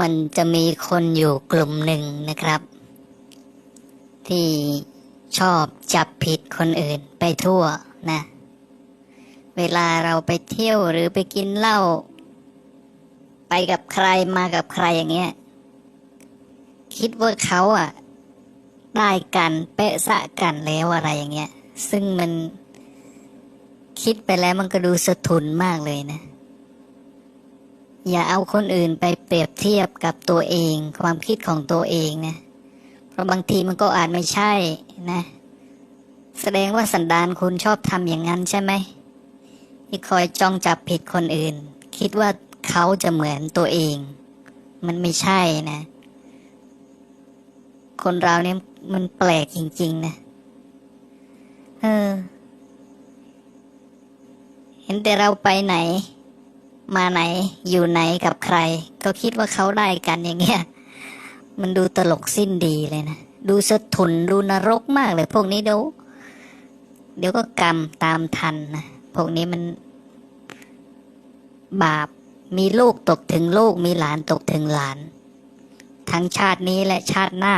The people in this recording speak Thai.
มันจะมีคนอยู่กลุ่มหนึ่งนะครับ ที่ชอบจับผิดคนอื่นไปทั่วนะ เวลาเราไปเที่ยวหรือไปกินเหล้าไปกับใครมากับใครอย่างเงี้ย คิดว่าเขาอะ ได้กันเป๊ะสะกันแล้วอะไรอย่างเงี้ย ซึ่งมันคิดไปแล้วมันก็ดูสะทุนมากเลยนะ อย่าเอาคนอื่นไปเปรียบเทียบกับตัวเอง ความคิดของตัวเองนะเพราะบางทีมันก็อาจไม่ใช่นะ แสดงว่าสันดานคุณชอบทำอย่างนั้นใช่ไหมที่คอยจ้องจับผิดคนอื่น คิดว่าเขาจะเหมือนตัวเอง มันไม่ใช่นะ คนเราเนี่ยมันแปลกจริง ๆ นะ เออ เห็นแต่เราไปไหน มาไหนอยู่ไหนกับใคร ก็คิดว่าเขาได้กันอย่างเงี้ยมันดูตลกสิ้นดีเลยนะ ดูสะทุนดูนรกมากเลยพวกนี้เดี๋ยวเดี๋ยวก็กรรมตามทันนะพวกนี้มัน บาปมีลูกตกถึงลูกมีหลานตกถึงหลาน ทั้งชาตินี้และชาติหน้า